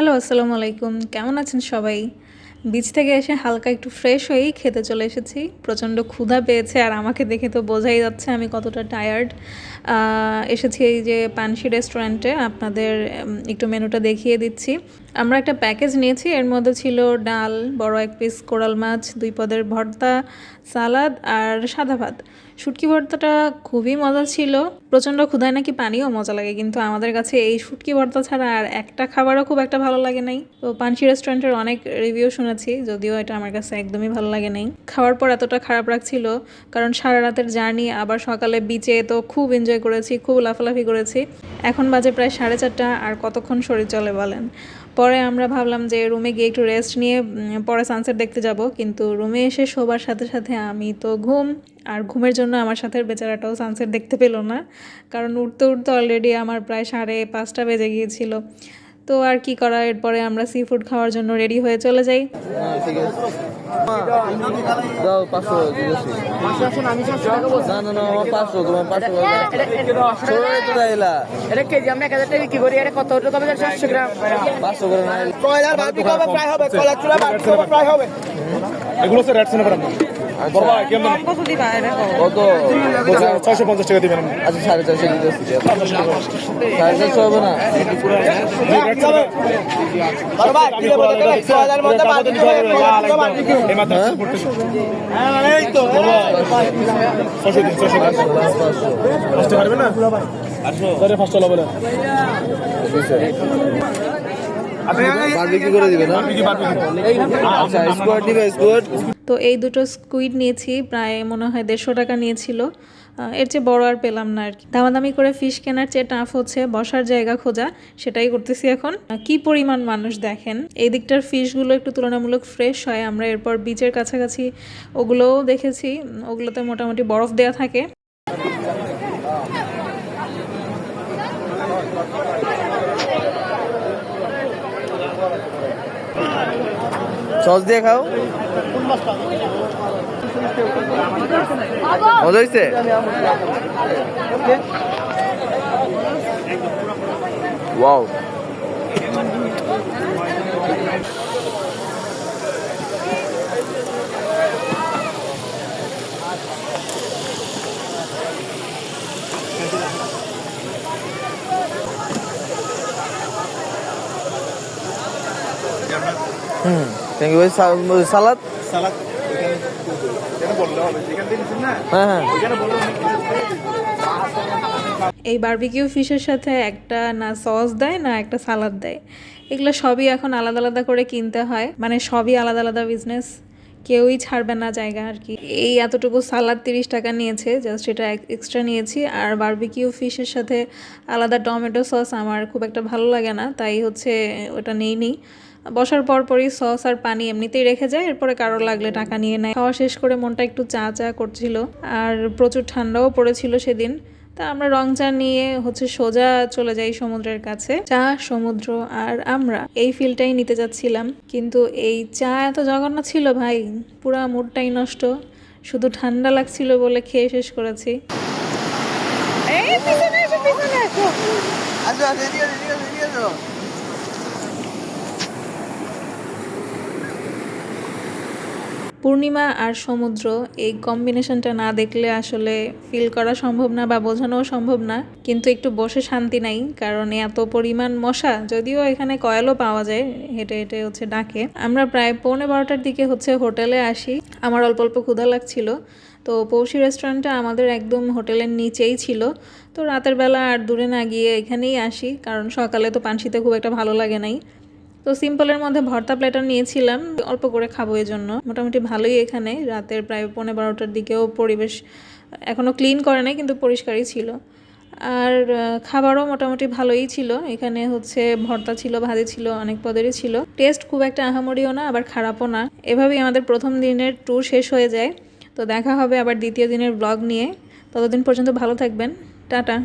Hello, আসসালামু আলাইকুম। কেমন আছেন সবাই? বিচ থেকে এসে হালকা একটু ফ্রেশ হয়েই খেতে চলে এসেছি। প্রচণ্ড ক্ষুধা পেয়েছে আর আমাকে দেখে তো বোঝাই যাচ্ছে আমি কতটা টায়ার্ড এসেছি এই যে পানসি রেস্টুরেন্টে আপনাদের একটু মেনুটা দেখিয়ে দিচ্ছি। আমরা একটা প্যাকেজ নিয়েছি। এর মধ্যে ছিল ডাল, বড় এক পিস কোরাল মাছ, দুই পদের ভর্তা সালাদ আর সাদা ভাত। শুটকি ভর্তাটা খুবই মজা ছিল। প্রচণ্ড ক্ষুধায় নাকি পানিও মজা লাগে, কিন্তু আমাদের কাছে এই শুটকি ভর্তা ছাড়া আর একটা খাবারও খুব একটা ভালো লাগে নাই। তো পানসি রেস্টুরেন্টের অনেক রিভিউ শুনেছি, যদিও এটা আমার কাছে একদমই ভালো লাগে নাই। খাওয়ার পর এতটা খারাপ লাগছিল, কারণ সারা রাতের জার্নি আবার সকালে বিচে তো খুব এনজয় করেছি, খুব লাফালাফি করেছি। এখন বাজে প্রায় সাড়ে চারটা আর কতক্ষণ শরীর চলে বলেন? পরে আমরা ভাবলাম যে রুমে গিয়ে একটু রেস্ট নিয়ে পরে সানসেট দেখতে যাব। কিন্তু রুমে এসে শোবার সাথে সাথে আমি তো ঘুম, আর ঘুমের জন্য আমার সাথে বেচারাটাও সানসেট দেখতে পেল না। কারণ উঠতে উঠতে অলরেডি আমার প্রায় সাড়ে পাঁচটা বেজে গিয়েছিল। তো আর কি করা এরপরে আমরা সি ফুড খাওয়ার জন্য রেডি হয়ে চলে যাই। এগুলো কত ছয়শো পঞ্চাশ টাকা দিবেন আচ্ছা সাড়ে চারশো দিতেছি সাড়ে চারশো হবে না পারবে না বলে করে দিবে না আচ্ছা স্কোয়াড দিবে স্কোয়াড তো এই দুটো স্কুইড নিয়েছি প্রায় মনে হয় দেড়শো টাকা নিয়েছিল। এর চেয়ে বড় আর পেলাম না আর কি। দামাদামি করে ফিশ কেনার চেয়ে টাফ হচ্ছে বসার জায়গা খোঁজা সেটাই করতেছি এখন। কি পরিমাণ মানুষ দেখেন এই দিকটার ফিশগুলো একটু তুলনামূলক ফ্রেশ হয় আমরা এরপর বিচের কাছাকাছি ওগুলোও দেখেছি ওগুলোতে মোটামুটি বরফ দেওয়া থাকে। সস দিয়ে খাও। মজা হয়েছে ওয়াও। হুম সালাদ? সালাদ হ্যাঁ হ্যাঁ। এই বারবিকিউ ফিশের সাথে একটা না সস দেয় না একটা সালাদ দেয়। এগুলো সবই এখন আলাদা আলাদা করে কিনতে হয়। মানে সবই আলাদা আলাদা বিজনেস কেউই ছাড়বে না জায়গা আর কি। এই এতটুকু সালাদ তিরিশ টাকা নিয়েছে জাস্ট এটা এক্সট্রা নিয়েছি। আর বারবিকিউ ফিশের সাথে আলাদা টমেটো সস আমার খুব একটা ভালো লাগে না তাই হচ্ছে ওটা নেই নেই বসার পর পরই সস আর পানি এমনিতেই রেখে যায়, এরপরে কারও লাগলে টাকা নিয়ে নেয়। খাওয়া শেষ করে মনটা একটু চা চা করছিল, আর প্রচুর ঠান্ডাও পড়েছিল সেদিন। তা আমরা রং চা নিয়ে হচ্ছে সোজা চলে যাই সমুদ্রের কাছে। চা, সমুদ্র আর আমরা এই ফিলটাই নিতে যাচ্ছিলাম। কিন্তু এই চা এত জঘন্য ছিল ভাই, পুরা মুডটাই নষ্ট। শুধু ঠান্ডা লাগছিল বলে খেয়ে শেষ করেছি। এই, পিছনে এসো পিছনে এসো। আচ্ছা আচ্ছা এদিকে আসো, এদিকে আসো, এদিকে আসো। পূর্ণিমা আর সমুদ্র, এই কম্বিনেশনটা না দেখলে আসলে ফিল করা সম্ভব না বা বোঝানোও সম্ভব না। কিন্তু একটু বসে শান্তি নাই, কারণ এত পরিমাণ মশা, যদিও এখানে কয়েলও পাওয়া যায়, হেঁটে হেঁটে হচ্ছে ডাকে। আমরা প্রায় পৌনে বারোটার দিকে হচ্ছে হোটেলে আসি। আমার অল্প অল্প ক্ষুধা লাগছিল। তো পৌষি রেস্টুরেন্টটা আমাদের একদম হোটেলের নিচেই ছিল। তো রাতের বেলা আর দূরে না গিয়ে এখানেই আসি, কারণ সকালে তো পানশিতে খুব একটা ভালো লাগে নাই। তো সিম্পলের মধ্যে ভর্তা প্লেটার নিয়েছিলাম, অল্প করে খাব এই জন্য মোটামুটি ভালোই এখানে, রাতের প্রায় পৌনে বারোটার দিকেও পরিবেশ এখনও ক্লিন করে নাই, কিন্তু পরিষ্কারই ছিল। আর খাবারও মোটামুটি ভালোই ছিল। এখানে হচ্ছে ভর্তা ছিল, ভাজি ছিল, অনেক পদেরই ছিল। টেস্ট খুব একটা আহামরিও না, আবার খারাপও না। এভাবেই আমাদের প্রথম দিনের ট্যুর শেষ হয়ে যায়। তো দেখা হবে আবার দ্বিতীয় দিনের ব্লগ নিয়ে। ততদিন পর্যন্ত ভালো থাকবেন। টাটা।